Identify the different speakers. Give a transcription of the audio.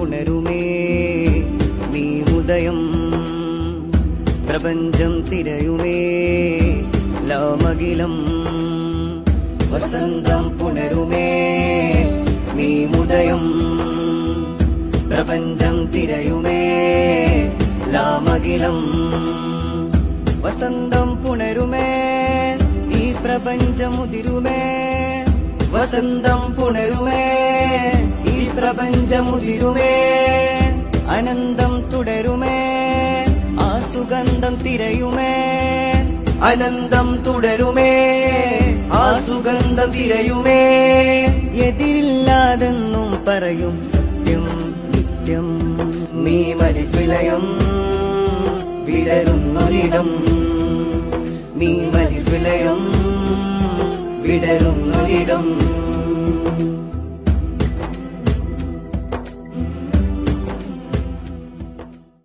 Speaker 1: ഉണരുമേ. നീ ഉദയം പ്രപഞ്ചം തിരയുമേ. ലോമകിലം വസന്തം പുണരുമേ. നീ ഉദയം പ്രപഞ്ചം തിരയുമേ. ലാമകിലം വസന്തം പുണരുമേ. ഈ പ്രപഞ്ചമുതിരുമേ വസന്തം പുണരുമേ. പ്രപഞ്ചമുതിരുമേ അനന്തം തുടരുമേ ആ സുഗന്ധം തിരയുമേ അനന്തം തുടരുമേ ആ സുഗന്ധം തിരയുമേ. എതിരില്ലാതെന്നും പറയും സത്യം നിത്യം. നീ മലിഫിലയം വിടരുന്നൊരിടം. നീ മലിഫിലയം വിടരുന്നൊരിടം.